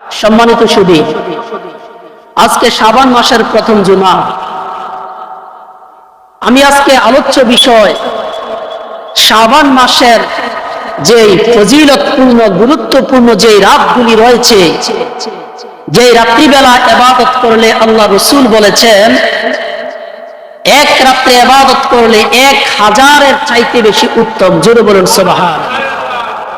সম্মানিত সুদী আজকে শাবান মাসের প্রথম জুমা। আমি আজকে আলোচ্য বিষয়, শাবান মাসের যে ফজিলতপূর্ণ, গুরুত্বপূর্ণ যে রাতগুলি রয়েছে যে রাত্রিবেলা এবাদত করলে আল্লাহ রসুল বলেছেন, এক রাত্রে এবাদত করলে এক হাজারের চাইতে বেশি উত্তম। জোরে বলুন সোবাহান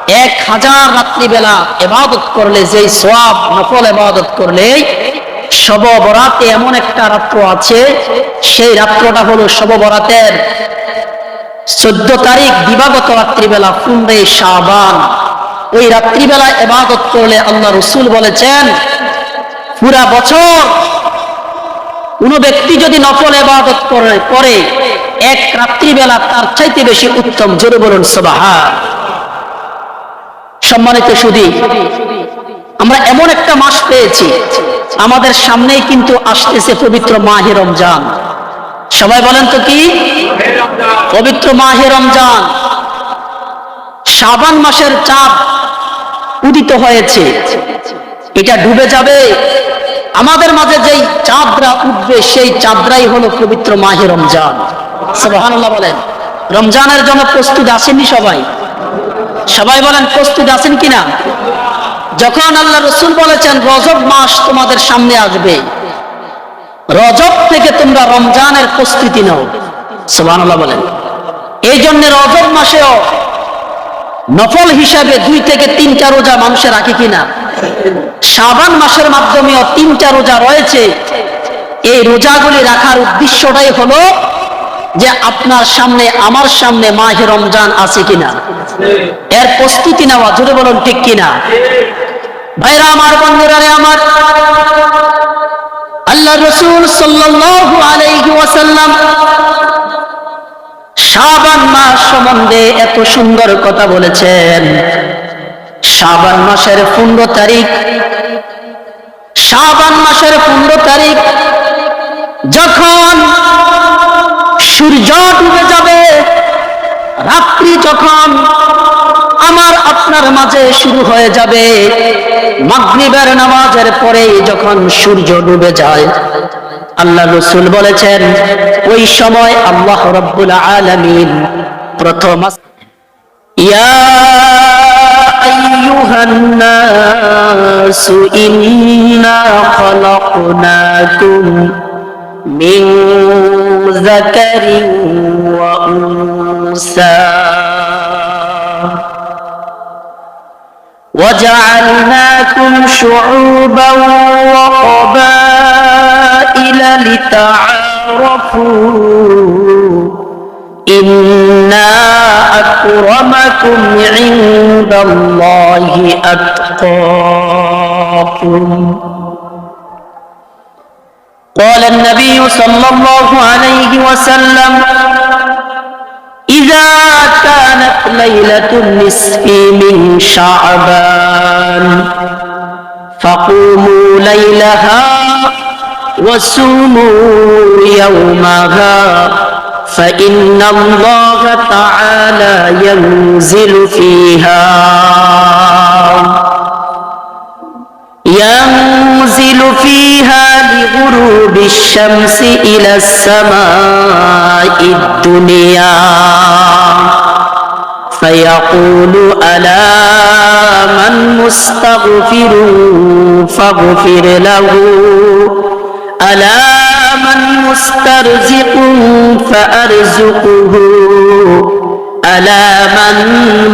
এক হাজার রাত্রিবেলা এবাদত করলে যে সোয়াব নফল এবাদত করলে শব বরাতে এমন একটা রাত্র আছে, সেই রাত্রটা হলো শব বরাতের চোদ্দ তারিখ দিবাগত রাত্রিবেলা ফুন্ডে শাবান। ওই রাত্রিবেলা এবাদত করলে আল্লাহ রসুল বলেছেন, পুরা বছর কোন ব্যক্তি যদি নফল এবাদত করে করে, এক রাত্রিবেলা তার চাইতে বেশি উত্তম। জোরে বলুন সবাহা সম্মানিত সুদী, আমরা এমন একটা মাস পেয়েছি, আমাদের সামনেই কিন্তু আসতেছে পবিত্র মাহে রমজান। সবাই বলেন তো কি? পবিত্র মাহে রমজান। শাবান মাসের চাঁদ উদিত হয়েছে, এটা ডুবে যাবে। আমাদের মাঝে যেই চাঁদরা উঠবে, সেই চাঁদরাই হলো পবিত্র মাহে রমজান। সুবহানাল্লাহ বলেন। রমজানের জন্য প্রস্তুত আসেনি সবাই। সবাই বলেন, প্রস্তুত আছেন কিনা? যখন আল্লাহ রসুল বলেছেন, রজব মাস তোমাদের সামনে আসবে। রজব থেকে তোমরা রমজানের প্রস্তুতি নাও। সুবহানাল্লাহ বলেন। এই জন্য রজব মাসেও নফল হিসাবে দুই থেকে তিনটা রোজা মানুষের রাখে কিনা? শাবান মাসের মাধ্যমেও তিনটা রোজা রয়েছে। এই রোজাগুলি রাখার উদ্দেশ্যটাই হলো যে আপনার সামনে, আমার সামনে মাহে রমজান আছে কিনা? এর প্রস্তুতি নেওয়া, জোরে বলুন ঠিক কিনা? ভাইরা আমার, বন্ধুরা রে আমার, আল্লাহ রসুল ওয়াসাল্লাম শাবান মাস সম্বন্ধে এত সুন্দর কথা বলেছেন। শাবান মাসের পনেরো তারিখ, শাবান মাসের পনেরো তারিখ, যখন সূর্য ডুবে যাবে। রাত্রি যখন আমার আপনার মাঝে শুরু হয়ে যাবে, মাগরিবের নামাজের পরে যখন সূর্য ডুবে যায়, আল্লাহ রসুল বলেছেন, ওই সময় আল্লাহ রব্বুল আলামিন প্রথম ইয়া ذكر وأنثى. وجعلناكم شعوبا وقبائل لتعارفوا. إنا أكرمكم عند الله أتقاكم. قال النبي صلى الله عليه وسلم إذا كانت ليلة النصف من شعبان فقوموا ليلها وصوموا يومها فإن الله تعالى ينزل فيها. ينزل فيها لغروب الشمس إلى السماء الدنيا. فيقول ألا من مستغفر فاغفر له. ألا من مسترزق فأرزقه. ألا من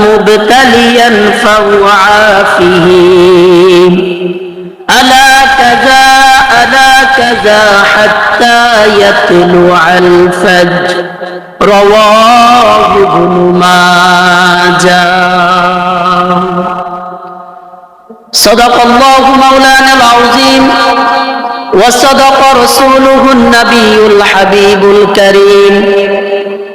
مبتليا فهو عافيه. ألا كذا ألا كذا حتى يطلع الفجر. رواه ابن ماجه. صدق الله مولانا العظيم وصدق رسوله النبي الحبيب الكريم.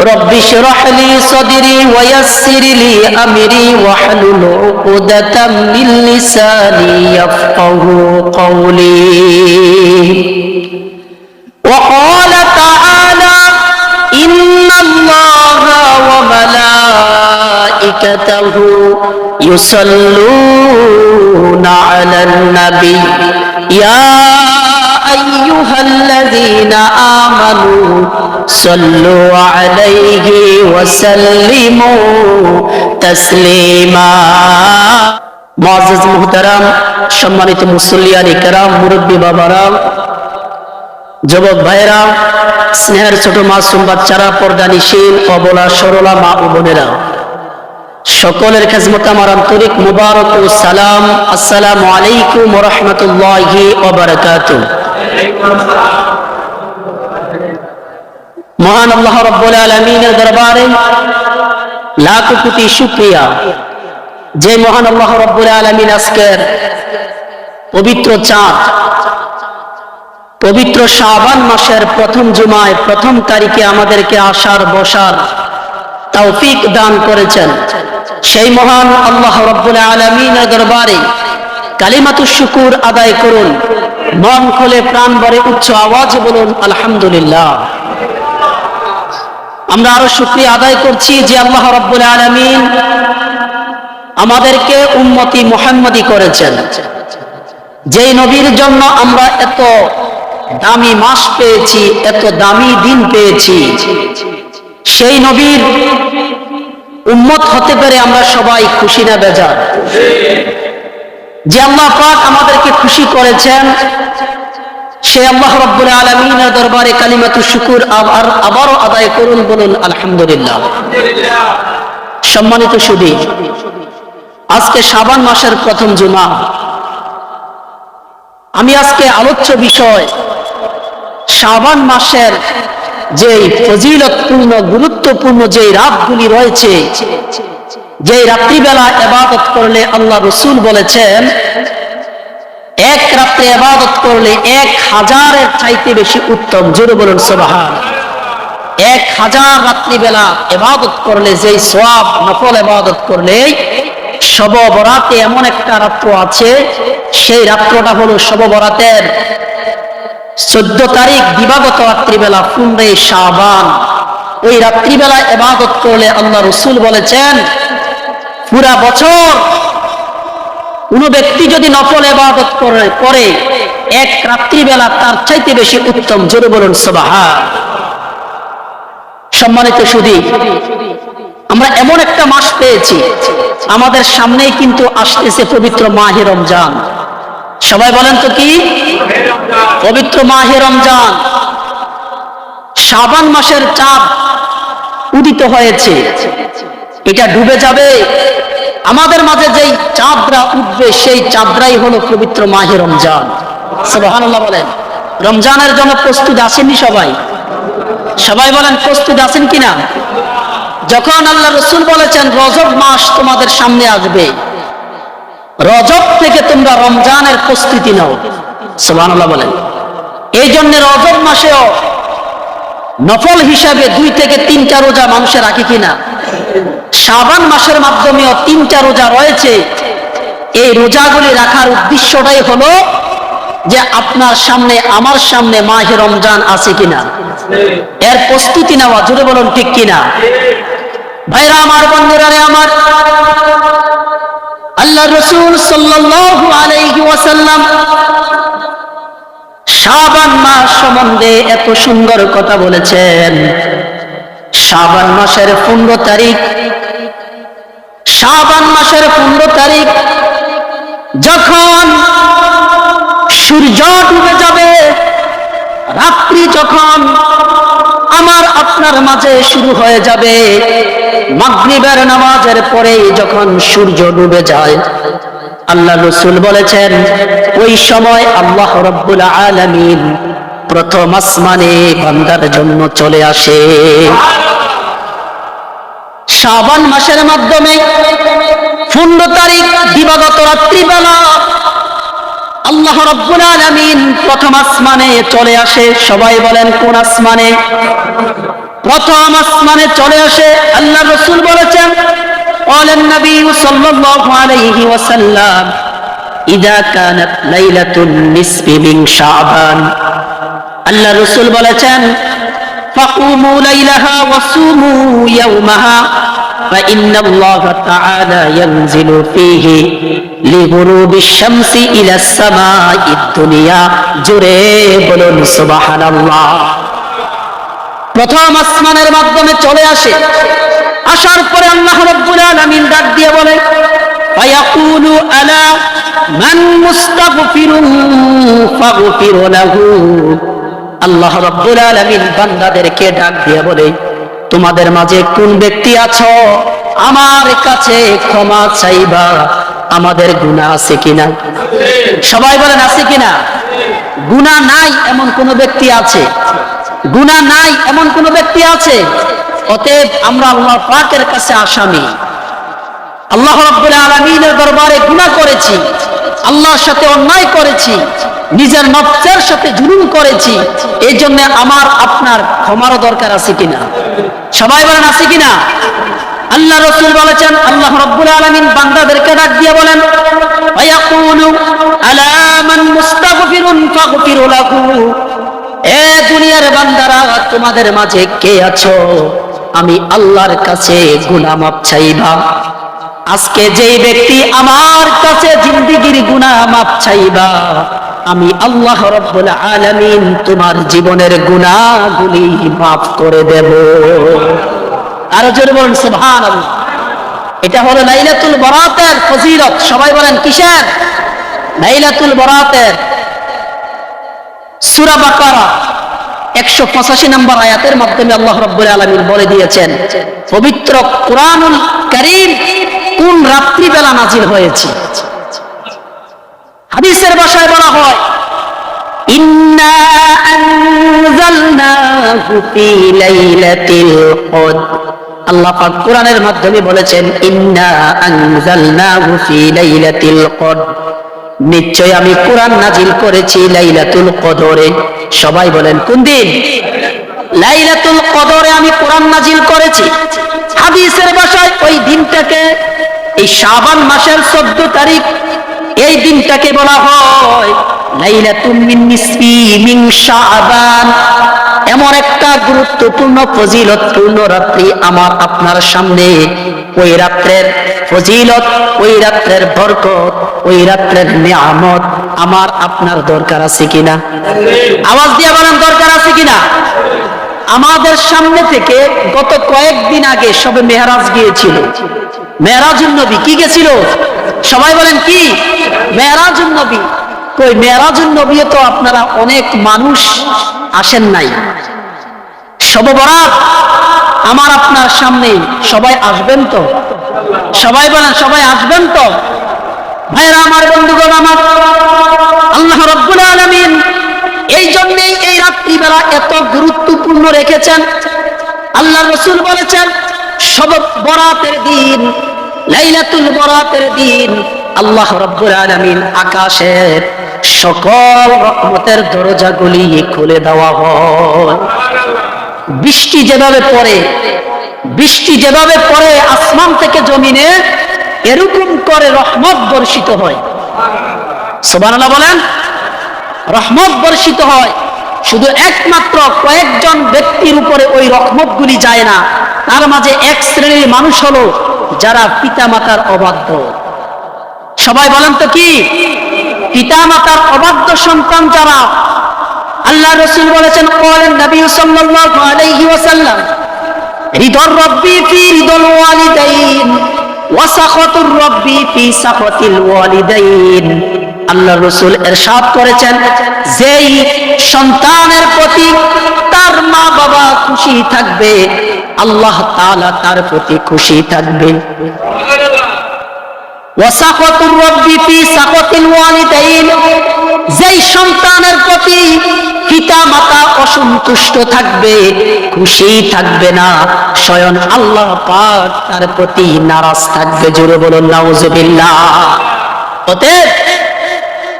رب اشرح لي صدري ويسر لي أمري واحلل عقدة من لساني يفقه قولي. وقال تعالى إن الله وملائكته يصلون على النبي. يا أيها الذين آمنوا صلوا عليه وسلموا تسليما معزز محترم সম্মানিত মুসল্লিয়ান ইকরাম মুরব্বী বাবারাম যুবক ভাইরা স্নেহের ছোট মাসুম বাচ্চারা পর্দা নিশীল অবলা সরলা মা ও বোনেরা সকলের খেজমত আমার আন্তরিক মুবারক ও সালাম আসসালামু আলাইকুম রহমতুল্লাহি ওবরাকাত মহান আল্লাহ রব্বুল আলমিনের দরবারে লাখ কোটি শুক্রিয়া। যে মহান আল্লাহ রব্বুল আলমিন আজকের পবিত্র চাঁদ, পবিত্র শাবান মাসের প্রথম জুমায় প্রথম তারিখে আমাদেরকে আসার, বসার তৌফিক দান করেছেন। সেই মহান আল্লাহ রব্বুল আলমিনের দরবারে কালিমাতু শুকুর আদায় করুন। মন খোলে প্রাণ ভরে উচ্চ আওয়াজ বলুন, আলহামদুলিল্লাহ। আমরা আরও শুক্রিয়া আদায় করছি যে আল্লাহ রব্বুল আলমিন আমাদেরকে উন্মতি মোহাম্মদি করেছেন। যেই নবীর জন্য আমরা এত দামি মাস পেয়েছি, এত দামি দিন পেয়েছি, সেই নবীর উম্মত হতে পেরে আমরা সবাই খুশি না, বেজার। যে আল্লাহ পাক আমাদেরকে খুশি করেছেন, সে আল্লাহ রব্বুল আলমিনের দরবারে কালিমাতু শুকুর আবার, আবারও আদায় করুন বলুন, আলহামদুলিল্লাহ। সম্মানিত সুদী আজকে শাবান মাসের প্রথম জুমা। আমি আজকে আলোচ্য বিষয়, শাবান মাসের যে ফজিলতপূর্ণ, গুরুত্বপূর্ণ যে রাতগুলি রয়েছে যে রাত্রিবেলা এবাদত করলে আল্লাহ রসুল বলেছেন, এক রাত্রে এবাদত করলে এক হাজারের চাইতে বেশি উত্তম। জোরে বলুন, সোবাহান। এক হাজার রাত্রিবেলা এবাদত করলে, যেই সোয়াব নফল এবাদত করলে শব বরাতে এমন একটা রাত্র আছে, সেই রাত্রটা হলো শব বরাতের চোদ্দ তারিখ দিবাগত রাত্রিবেলা ফুনরে শাবান। ওই রাত্রিবেলা এবাদত করলে আল্লাহ রসুল বলেছেন পুরা বছর কোন ব্যক্তি যদি নফল এবাদত করে করে, এক রাত্রিবেলা তার চাইতে বেশি উত্তম। জোরে বলুন সবাহা সম্মানিত সুদী আমরা এমন একটা মাস পেয়েছি, আমাদের সামনেই কিন্তু আসতেছে পবিত্র মাহে রমজান। সবাই বলেন তো কি? পবিত্র মাহে রমজান। শাবান মাসের চাপ উদিত হয়েছে। এটা ডুবে যাবে। আমাদের মাঝে যেই চাঁদরা উঠবে, সেই চাঁদরাই হলো পবিত্র মাহে রমজান। বলেন। রমজানের জন্য প্রস্তুত আসেননি সবাই। সবাই বলেন, প্রস্তুত আছেন কিনা? যখন আল্লাহ রসুল বলেছেন, রজব মাস তোমাদের সামনে আসবে। রজব থেকে তোমরা রমজানের প্রস্তুতি নাও। সুবহানাল্লাহ বলেন। এই জন্য রজব মাসেও নফল হিসাবে দুই থেকে তিনটা রোজা মানুষের রাখে কিনা? শাবান মাসের মাধ্যমেও তিনটা রোজা রয়েছে। এই রোজাগুলি রাখার উদ্দেশ্যটাই হলো যে আপনার সামনে, আমার সামনে মাহে রমজান আছে কিনা? এর প্রস্তুতি নেওয়া জুড়ে বলুন ঠিক কিনা? ভাইরা আমার, বন্ধুরা রে আমার আল্লাহ রসুল সাল্লাল্লাহু আলাইহি ওয়াসাল্লাম শাবান মাস সম্বন্ধে এত সুন্দর কথা বলেছেন। শাবান মাসের পনেরো তারিখ, শাবান মাসের পনেরো তারিখ, যখন সূর্য ডুবে যাবে, রাত্রি যখন আমার আপনার মাঝে শুরু হয়ে যাবে, মাগরিবের নামাজের পরে যখন সূর্য ডুবে যায় আল্লাহ রসুল বলেছেন, ওই সময় আল্লাহ রব্বুল আলামিন প্রথম আসমানে বান্দার জন্য চলে আসে। শাবান মাসের মাধ্যমে পনেরো তারিখ দিবাগত রাত্রিবেলা আল্লাহ রব্বুল আলামিন প্রথম আসমানে চলে আসে। সবাই বলেন, কোন আসমানে? প্রথম আসমানে চলে আসে। আল্লাহ রসুল বলেছেন قال النبي صلى الله عليه وسلم إذا كانت ليلة النصف من شعبان আল্লাহ রসুল বলেছেন فقوموا ليلها وصوموا يومها فإن الله تعالى ينزل فيه لغروب الشمس إلى السماء الدنيا জোরে বলুন سبحان الله প্রথম আসমানের মাধ্যমে চলে আসে আসার পরে আল্লাহ রাব্বুল আলামিন ডাক দিয়ে বলে, ফায়াকুলু আলা মান মুস্তাগফিরুন ফাগফির লাহু। আল্লাহ রাব্বুল আলামিন বান্দাদেরকে ডাক দিয়ে বলে, তোমাদের মাঝে কোন ব্যক্তি আছো? আমার কাছে ক্ষমা চাইবা। আমাদের গুনাহ আছে কিনা? সবাই বলেন, আছে কিনা? গুনাহ নাই এমন কোন ব্যক্তি আছে। গুনাহ নাই এমন কোন ব্যক্তি আছে? অতএব আমরা আল্লাহ পাকের কাছে আসামি। আল্লাহ রাব্বুল আলামিনের দরবারে গুনাহ করেছি, আল্লাহর সাথে অন্যায় করেছি, নিজের নফসের সাথে জুলুম করেছি এই জন্য আমার, আপনার ক্ষমারও দরকার আছে কিনা? সবাই বলেন, আছে কিনা? আল্লাহ রসুল বলেছেন, আল্লাহ রব্বুল আলামিন বান্দাদেরকে ডাক দিয়ে বলেন এ দুনিয়ার বান্দারা, তোমাদের মাঝে কে আছো? আমি আল্লাহর কাছে গুনাহ মাপ চাইবা। আজকে যেই ব্যক্তি আমার কাছে জিন্দিগির গুনাহ মাপ চাইবা, আমি আল্লাহ রব্বুল আলামিন তোমার জীবনের গুনাহগুলি মাফ করে দেব। আরও জোরে বলুন, সুবহানাল্লাহ। এটা হলো লাইলাতুল বরাতের ফজিলত। সবাই বলেন, কিসের? লাইলাতুল বরাতের। সূরা বাকারা। একশো পঁচাশি নম্বর আয়াতের মাধ্যমে আল্লাহ রব্বুল আলমিন বলে দিয়েছেন, পবিত্র কোরআনুল করিম কোন রাত্রিবেলা নাজিল হয়েছে? হাদিসের ভাষায় বলা হয় আল্লাহ কোরআনের মাধ্যমে বলেছেন, ইন্না আনজালনাহু লাইলাতিল কদর। নিশ্চয় আমি কোরআন নাজিল করেছি লাইলাতুল কদরে। সবাই বলেন, কোন দিন? লাইলাতুল কদরে আমি কোরআন নাজিল করেছি। হাদিসের ভাষায় ওই দিনটাকে, এই শাবান মাসের 14 তারিখ, এই দিনটাকে বলা হয় লাইলাতুম মিন নিসফি মিন শাবান। এমন একটা গুরুত্বপূর্ণ, ফজিলতপূর্ণ রাত্রি আমার আপনার সামনে। ওই রাত্রের ফজিলত, ওই রাত্রের বরকত, ওই রাত্রের নিয়ামত আমার আপনার দরকার আছে কিনা? আওয়াজ দিয়ে বলেন, দরকার আছে কিনা? আমাদের সামনে থেকে গত কয়েকদিন আগে সবে মেহরাজ গিয়েছিল। মেহরাজুল নবী কি গেছিল? সবাই বলেন কি? মেহরাজুল নবী। কই মেহরাজুল নবী তো আপনারা অনেক মানুষ আসেন নাই। সব বরাত আমার আপনার সামনে সবাই আসবেন তো? সবাই বলেন, সবাই আসবেন তো? ভাইরা আমার বন্ধুগণ আমার, আল্লাহ রব্বুল আলামিন এই জন্যই এই রাত্রিবেলা এত গুরুত্বপূর্ণ রেখেছেন। আল্লাহ রসুল বলেছেন, সব বরাতের দিন, লাইলাতুল বরাতের দিন আল্লাহ রব্বুল আলামিন আকাশের সকল রহমতের দরজাগুলি খুলে দেওয়া হয়। বৃষ্টি যেভাবে পড়ে, বৃষ্টি যেভাবে পড়ে আসমান থেকে জমিনে, এরকম করে রহমত বর্ষিত হয়। সোবানাল্লাহ বলেন, রহমত বর্ষিত হয়। শুধু একমাত্র কয়েকজন ব্যক্তির উপরে ওই রহমতগুলি যায় না, তার মাঝে এক শ্রেণির মানুষ হলো যারা পিতা মাতার অবাধ্য। সবাই বলেন তো কি? পিতা মাতার অবাধ্য সন্তান যারা আল্লাহ রসুল বলেছেন বলেন নবী সাল্লাল্লাহু আলাইহি ওয়াসাল্লাম রব্বি ফি ওয়া সাখাতুর সাখাতিল ওয়ালিদাইন। আল্লাহ করেছেন, যেই সন্তানের প্রতি তার মা বাবা খুশি থাকবে, আল্লাহ তাআলা তার প্রতি খুশি থাকবে। ওয়াসাকাতুর রব্বি ফি সাকাতিল ওয়ালিদাইন যেই সন্তানের প্রতি পিতা মাতা অসন্তুষ্ট থাকবে, খুশি থাকবে না। স্বয়ং আল্লাহ পাক তার প্রতি নারাজ থাকবে, জোরে বলুন, নাউজুবিল্লাহ। অতএব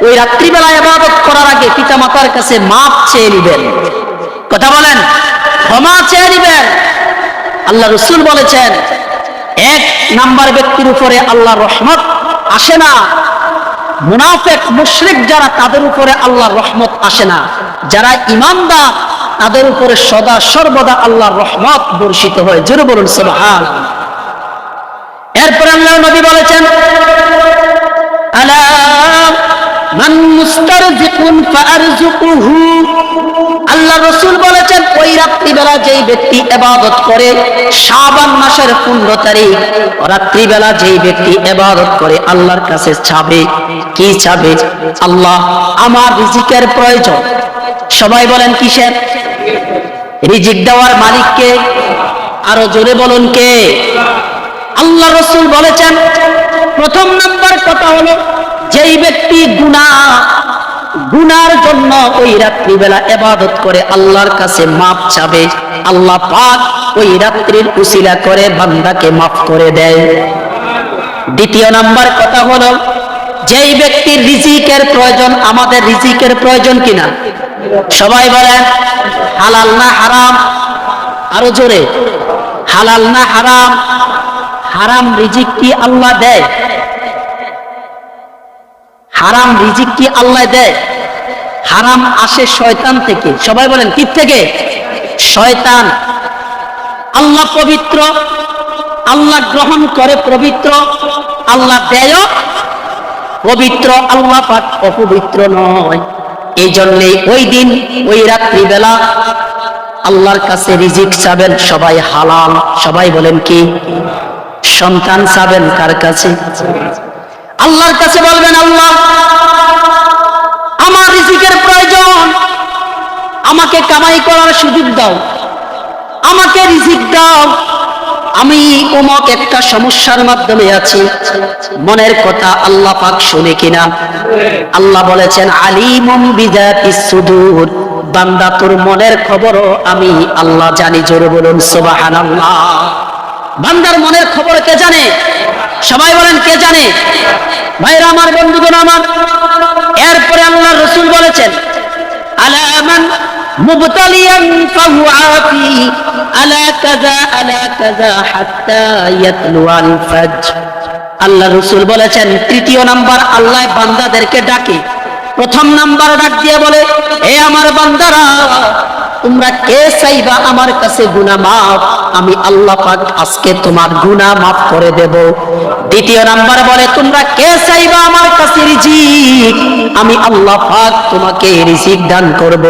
ওই রাত্রিবেলায় ইবাদত করার আগে পিতা মাতার কাছে মাপ চেয়ে নিবেন। কথা বলেন, ক্ষমা চেয়ে নিবেন। আল্লাহ রসুল বলেছেন, এক নাম্বার ব্যক্তির উপরে আল্লাহ রহমত আসে না। মুনাফেক মুশরিক যারা, তাদের উপরে আল্লাহর রহমত আসে না। যারা ইমানদার, তাদের উপরে সদা সর্বদা আল্লাহর রহমত বর্ষিত হয়। জোরে বলুন সুবহান এরপরে আল্লাহ নবী বলেছেন, আলা মান মুস্তারজিকুন ফারজুকুহু আল্লাহ রসুল বলেছেন, ওই রাত্রিবেলা যেই ব্যক্তি এবাদত করে, শাবান মাসের পনেরো তারিখ, রাত্রিবেলা যেই ব্যক্তি এবাদত করে, আল্লাহর কাছে চাবে, কি চাবে? আল্লাহ আমার রিজিকের প্রয়োজন। সবাই বলেন কিসের? রিজিক দেওয়ার মালিককে। আরও জোরে বলুন কে? আল্লাহ রসুল বলেছেন, প্রথম নাম্বার কথা হলো, যেই ব্যক্তি গুণা গুনার জন্য ওই রাত্রিবেলা এবাদত করে আল্লাহর কাছে মাপ চাবে। আল্লাহ পাক ওই রাত্রির উসিলা করে বান্দাকে মাফ করে দেয়। দ্বিতীয় নাম্বার কথা হলো, যেই ব্যক্তির রিজিকের প্রয়োজন, আমাদের রিজিকের প্রয়োজন কিনা? সবাই বলেন হালাল না হারাম? আরও জোরে, হালাল না হারাম? হারাম রিজিক কি আল্লাহ দেয়? হারাম রিজিক কি আল্লাহ দেয়? হারাম আসে শয়তান থেকে। সবাই বলেন কি থেকে? শয়তান। আল্লাহ পবিত্র, আল্লাহ গ্রহণ করে পবিত্র, আল্লাহ দেয় পবিত্র, আল্লাহ পাক অপবিত্র নয়। এই জন্যে ওই দিন, ওই রাত্রিবেলা আল্লাহর কাছে রিজিক চাবেন সবাই হালাল। সবাই বলেন কি? সন্তান চাবেন কার কাছে? আল্লাহর কাছে বলবেন, আল্লাহ, আমার রিজিকের প্রয়োজন। আমাকে কামাই করার সুযোগ দাও। আমাকে রিজিক দাও। আমি অমক একটা সমস্যার মাধ্যমে আছি। মনের কথা আল্লাহ পাক শুনে কিনা? আল্লাহ বলেছেন, আলিমুম বিজাতিস সুদূর। বান্দা, তোর মনের খবরও আমি আল্লাহ জানি। জোরে বলুন, সুবহানাল্লাহ। বান্দার মনের খবর কে জানে? সবাই বলেন, কে জানে? ভাইরা আমার বন্ধুগণ আমার, এরপরে আল্লাহ রসুল বলেছেন আলামান আল্লাহ রসুল বলেছেন, তৃতীয় নাম্বার আল্লাহ বান্দাদেরকে ডাকে। প্রথম নাম্বার ডাক দিয়ে বলে, এ আমার বান্দারা, তোমরা কে চাইবা আমার কাছে গুনাহ মাফ? আমি আল্লাহ পাক আজকে তোমার গুনাহ মাফ করে দেব। দ্বিতীয় নাম্বার বলে, তোমরা কে চাইবা আমার কাছে রিজিক? আমি আল্লাহ পাক তোমাকে রিজিক দান করব।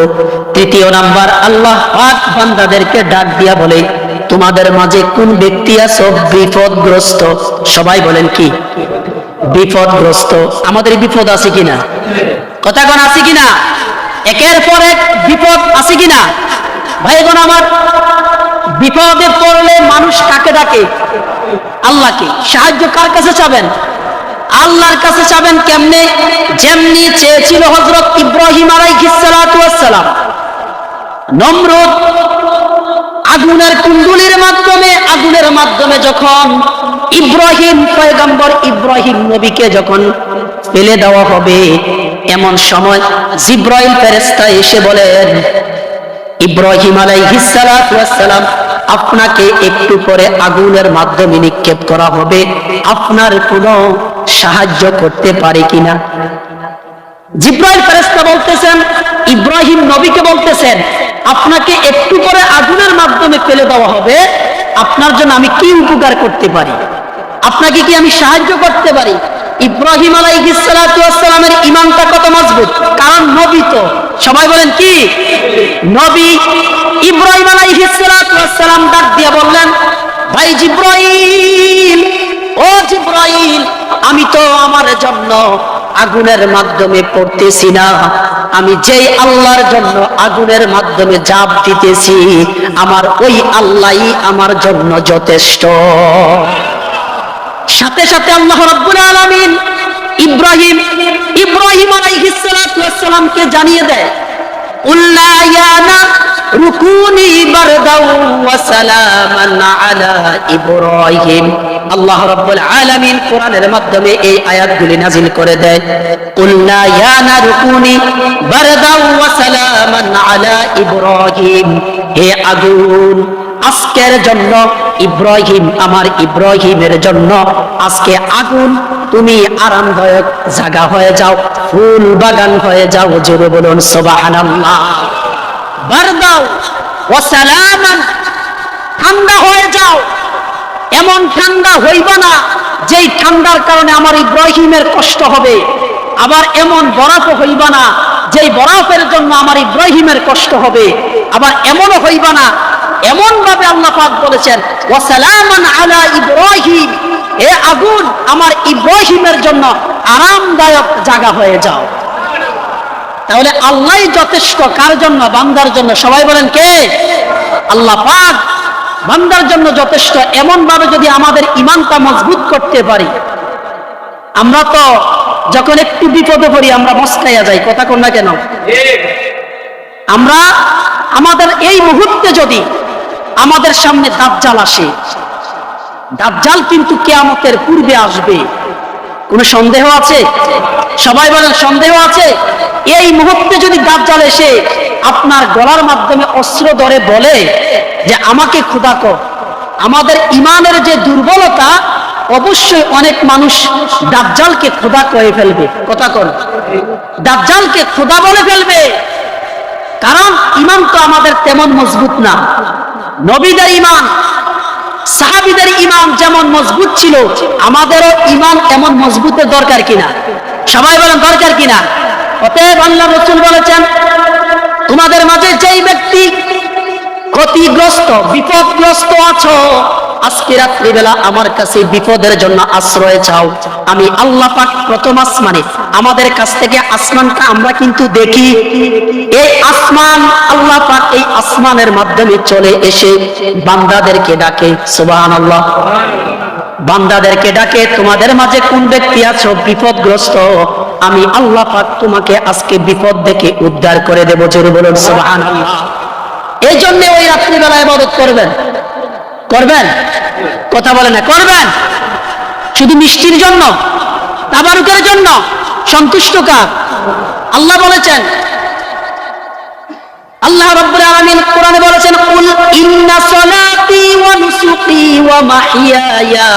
তৃতীয় নাম্বার, আল্লাহ পাক বান্দাদেরকে ডাক দিয়া বলে, তোমাদের মাঝে কোন ব্যক্তি আছো? বিপদগ্রস্ত? সবাই বলেন, কি? বিপদগ্রস্ত। আমাদের বিপদ আছে কিনা? কথা কোন আছে কিনা? একের পর এক বিপদ আছে কিনা? ভাইগণ, আমার বিপদে পড়লে মানুষ কাকে ডাকে? আল্লাহকে। সাহায্য কার কাছে চাবেন? আল্লাহর কাছে চাবেন কেমনে? যেমনি চেয়েছিল হজরত ইব্রাহিম আলাইহিসসালাম নমরুদ আগুনের কুণ্ডুলির মাধ্যমে, আগুনের মাধ্যমে যখন ইব্রাহিম, পয়গম্বর ইব্রাহিম নবীকে যখন ফেলে দেওয়া হবে, এমন সময় জিব্রাইল ফেরেস্তা এসে বলেন ইব্রাহিম আলাইহিসসালাম আপনাকে একটু পরে আগুনের মাধ্যমে নিক্ষেপ করা হবে। আপনার কোনো সাহায্য করতে পারে কিনা? জিব্রাইল ফেরেস্তা বলতেছেন, ইব্রাহিম নবীকে বলতেছেন আপনাকে একটু পরে আগুনের মাধ্যমে ফেলে দেওয়া হবে। আপনার জন্য আমি কি উপকার করতে পারি? আপনাকে কি আমি সাহায্য করতে পারি? ইব্রাহিম আলাইহিসসালামের ইমানটা কত মজবুত? কারণ নবী তো। সবাই বলেন কি? নবী ইব্রাহিম আলাইহিসসালাম ডাক দিয়ে বললেন, ভাই জিব্রাইল, ও জিব্রাইল, আমি তো আমার জন্য আগুনের মাধ্যমে পড়তেছি না। আমি যেই আল্লাহর জন্য আগুনের মাধ্যমে জাপ দিতেছি, আমার ওই আল্লাহই আমার জন্য যথেষ্ট। সাথে সাথে আল্লাহ রাব্বুল আলামিন ইব্রাহিম ইব্রাহিম আলাইহিস সালাতু ওয়াস সালামকে জানিয়ে দেয় উল্লা মাধ্যমে এই নাজিল হে আজকের জন্য ইব্রাহিম আমার ইব্রাহিমের জন্য আজকে আগুন, তুমি আরামদায়ক জায়গা হয়ে যাও, ফুল বাগান হয়ে যাও, জোরে বলুন সুবহানাল্লাহ। বারদাও সালামান, ঠান্ডা হয়ে যাও। এমন ঠান্ডা হইব না যেই ঠান্ডার কারণে আমার ইব্রাহিমের কষ্ট হবে। আবার এমন বরফ হইব না যেই বরফের জন্য আমার ইব্রাহিমের কষ্ট হবে। আবার এমনও হইব না এমন ভাবে আল্লাহ পাক বলেছেন ওয়াসালামান আলা ইব্রাহিম, হে আগুন, আমার ইব্রাহিমের জন্য আরামদায়ক জায়গা হয়ে যাও। তাহলে আল্লাহ যথেষ্ট, কার জন্য? বান্দার জন্য। সবাই বলেন কে? আল্লাহ পাক বান্দার জন্য যথেষ্ট। এমন ভাবে যদি আমাদের ইমানটা মজবুত করতে পারি, আমরা তো যখন একটু বিপদে পড়ি, আমরা মস্কাইয়া যাই। কথা কোন না কেন? আমরা আমাদের এই মুহূর্তে যদি আমাদের সামনে দাজ্জাল আসে, দাজ্জাল কিন্তু কেয়ামতের পূর্বে আসবে। কোনো সন্দেহ আছে? সবাই বলেন, সন্দেহ আছে? এই মুহূর্তে যদি দাজ্জাল এসে আপনার গলার মাধ্যমে অস্ত্র ধরে বলে যে আমাকে খোদা কর, আমাদের ইমানের যে দুর্বলতা, অবশ্যই অনেক মানুষ দাজ্জালকে খোদা করে ফেলবে। কথা কর দাজ্জালকে খোদা বলে ফেলবে। কারণ ইমান তো আমাদের তেমন মজবুত না। নবীদের ইমান, সাহাবিদের ইমান যেমন মজবুত ছিল, আমাদেরও ইমান এমন মজবুতের দরকার কিনা? সবাই বলেন দরকার কিনা? আল্লাহ রসুল বলেছেন, তোমাদের মাঝে যেই ব্যক্তি ক্ষতিগ্রস্ত, বিপদগ্রস্ত আছো, আজকে রাত্রিবেলা আমার কাছে বিপদের জন্য আশ্রয় চাও। আমি আল্লাহ পাক প্রথম আসমানে, আমাদের কাছ থেকে আসমানটা আমরা কিন্তু দেখি। এই আসমান আল্লাহ পাক এই আসমানের মাধ্যমে চলে এসে বান্দাদেরকে ডাকে সুবাহান আল্লাহ বান্দাদেরকে ডাকে, তোমাদের মাঝে কোন ব্যক্তি আছো বিপদগ্রস্ত? আমি আল্লাহ পাক তোমাকে আজকে বিপদ থেকে উদ্ধার করে দেবো, জোরে বলুন সুবাহান এই জন্য ওই রাত্রিবেলা ইবাদত করবেন। করবেন? কথা বলে না, করবেন? শুধু মিষ্টির জন্য? তাবারুকের জন্য? সন্তুষ্ট কার? আল্লাহ বলেছেন, আল্লাহ রাব্বুল আলামিন কোরআনে বলেছেন, কুল ইন্না সালাতি ওয়া নুসুকি ওয়া মাহইয়ায়া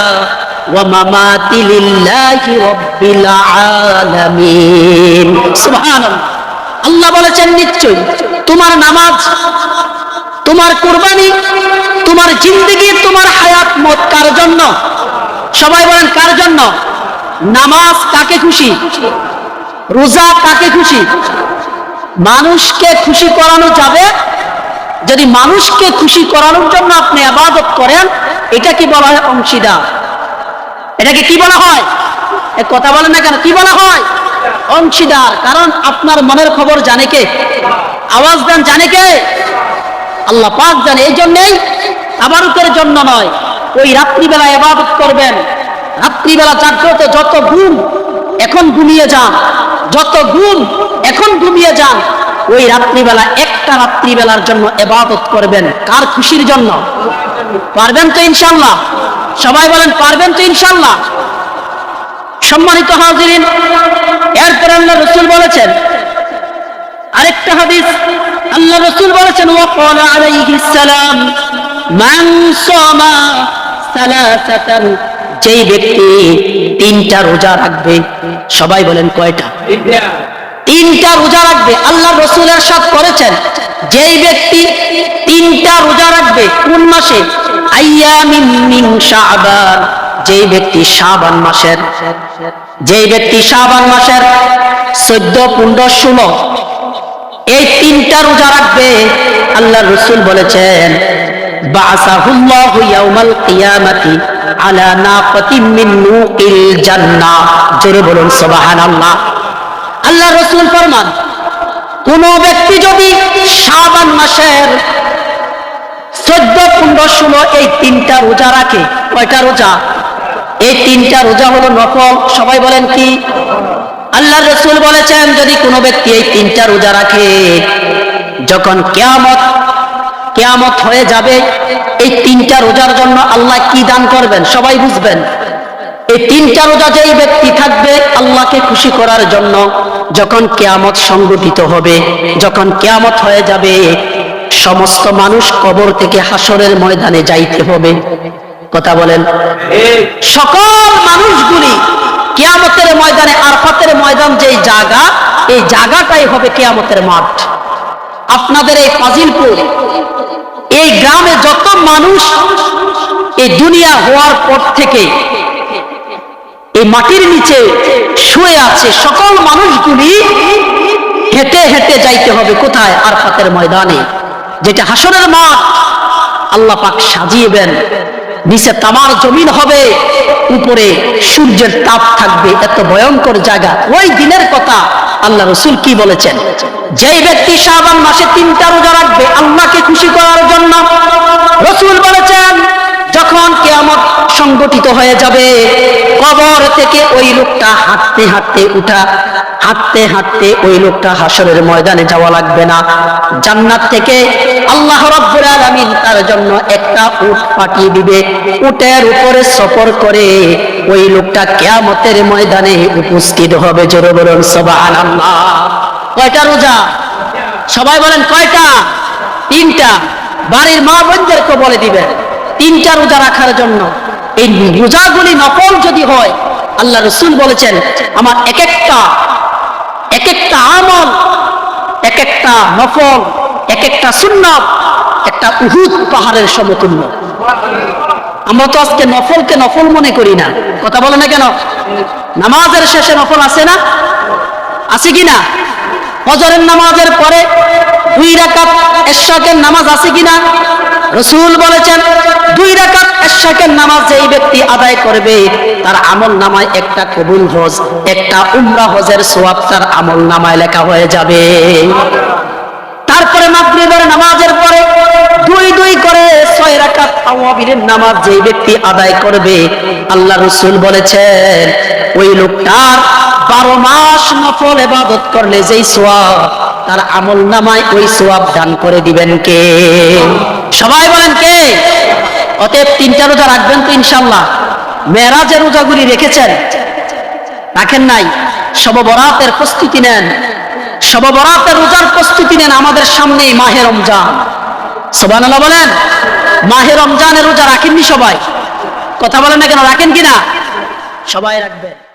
মামাতি লিল্লাহি রাব্বিল আলামিন। সুবহানাল্লাহ। আল্লাহ বলেছেন নিশ্চয় তোমার নামাজ, তোমার কুরবানি, তোমার জিন্দগি, তোমার হায়াত মত কার জন্য? সবাই বলেন, কার জন্য? নামাজ কাকে খুশি? রোজা কাকে খুশি? মানুষকে খুশি করানো যাবে। যদি মানুষকে খুশি করানোর জন্য আপনি আবাদত করেন, এটা কি বলা হয় অংশীদার? এটাকে কি বলা হয়? কথা বলেন না কেন? কি বলা হয়? অংশীদার। কারণ আপনার মনের খবর জানে কে? আওয়াজ দেন, জানে কে? আল্লাহ পাক জানে। এই জন্যেই আবারুকের জন্য নয়। ওই রাত্রিবেলা এবাদত করবেন। রাত্রিবেলা জাগ্রত যত ঘুম এখন ঘুমিয়ে যান, যত ঘুম এখন ঘুমিয়ে যান, ওই রাত্রিবেলা একটা রাত্রিবেলার জন্য এবাদত করবেন। কার খুশির জন্য? পারবেন তো ইনশাল্লাহ সবাই বলেন পারবেন তো ইনশাল্লাহ। সম্মানিত হাজিরিন এরপর আল্লাহ রসুল বলেছেন আরেকটা হাদিস আল্লাহ রসুল বলেছেন ওয়াকাল আলাইহিস সালাম মান সামা সালাসাতান যেই ব্যক্তি তিনটা রোজা রাখবে সবাই বলেন কয়টা? তিনটা। রোজা রাখবে আল্লাহ রসুলের সাথ করেছেন যেই ব্যক্তি তিনটা রোজা রাখবে কোন মাসে? আইয়ামিন মিন ব্যক্তি শাবান মাসের, যেই ব্যক্তি শাবান মাসের চোদ্দ, পনেরো, ষোলো, এই তিনটা রোজা রাখবে আল্লাহ রসুল বলেছেন আল্লাহ রসুল ফরমান, কোন ব্যক্তি যদি শাবান মাসের চোদ্দ পনেরো ষোলো এই তিনটা রোজা রাখে। কয়টা রোজা? এই তিনটা রোজা হলো নফল। সবাই বলেন কি? আল্লাহ রসুল বলেছেন, যদি কোনো ব্যক্তি এই তিনটা রোজা রাখে, যখন কেয়ামত কেয়ামত হয়ে যাবে, এই তিনটা রোজার জন্য আল্লাহ কি দান করবেন? সবাই বুঝবেন। এই তিনটা রোজা যেই ব্যক্তি থাকবে, আল্লাহকে খুশি করার জন্য যখন কেয়ামত সংগঠিত হবে, যখন কেয়ামত হয়ে যাবে সমস্ত মানুষ কবর থেকে হাসরের ময়দানে যাইতে হবে। কথা বলেন। সকল মানুষগুলি কেয়ামতের ময়দানে আরফাতের ময়দান যেই জায়গা এই জায়গাটাই হবে কেয়ামতের মাঠ। আপনাদের এই ফাজিলপুর এই গ্রামে যত মানুষ এই দুনিয়া হওয়ার পর থেকে এই মাটির নিচে শুয়ে আছে সকল মানুষগুলি হেঁটে হেঁটে যাইতে হবে কোথায়? আরফাতের ময়দানে। যেটা হাসরের মাঠ, আল্লাহ পাক সাজিয়েবেন নিচে তামার জমিন হবে, উপরে সূর্যের তাপ থাকবে। এত ভয়ঙ্কর জায়গা। ওই দিনের কথা আল্লাহ রসুল কি বলেছেন? যেই ব্যক্তি শাহবান মাসে তিনটা রোজা রাখবে, আল্লাহকে খুশি করার জন্য রসুল বলেছেন যখন কেয়ামত সংগঠিত হয়ে যাবে, কবর থেকে ওই লোকটা হাঁটতে হাঁটতে উঠা, হাঁটতে হাঁটতে ওই লোকটা হাসরের ময়দানে যাওয়া লাগবে না। জান্নাত থেকে আল্লাহ রাব্বুল আলামিন তার জন্য একটা উট পাঠিয়ে দিবে। উটের উপরে সফর করে ওই লোকটা কেয়ামতের ময়দানে উপস্থিত হবে। জোরে বলুন, সুবহানাল্লাহ। কয়টা রোজা? সবাই বলেন, কয়টা? তিনটা। বাড়ির মা বোনদেরকে বলে দিবেন। তিনটা রোজা রাখার জন্য। এই রোজাগুলি নকল যদি হয়, আল্লাহ রসুল বলেছেন, আমার এক একটা এক একটা আমল এক একটা নফল এক একটা সুন্নত, একটা উহুদ পাহাড়ের সমতুল্য। আমরা তো আজকে নফলকে নফল মনে করি না। কথা বলে না কেন? নামাজের শেষে নফল আছে না? আছে কি না? ফজরের নামাজের পরে দুই রাকাত এশাকের নামাজ আছে কিনা রসুল বলেছেন, দুই রাকাত এশাকের নামাজ যেই ব্যক্তি আদায় করবে, তার আমল নামায় একটা কবুল হজ, একটা উমরা হজের সোয়াব তার আমল নামায় লেখা হয়ে যাবে। তারপরে মাগরিবের নামাজের পরে দুই দুই করে ছয় রাকাত তাওয়াবিরের নামাজ যেই ব্যক্তি আদায় করবে, আল্লাহ রসুল বলেছেন, ওই লোকটার বারো মাস নফল এবাদত করলে যেই সোয়াব তার আমল নামায় ওই সোয়াব দান করে দিবেন কে? সবাই বলেন কে? অতএব তিনটা রোজা রাখবেন তো ইনশাল্লাহ মেরাজের রোজাগুলি রেখেছেন। রাখেন নাই। সব বরাতের প্রস্তুতি নেন। সব বরাতের রোজার প্রস্তুতি নেন আমাদের সামনেই মাহে রমজান। সবান বলেন, মাহে রমজানের রোজা রাখেননি সবাই? কথা বলেন না কেন, রাখেন কিনা? সবাই রাখবেন।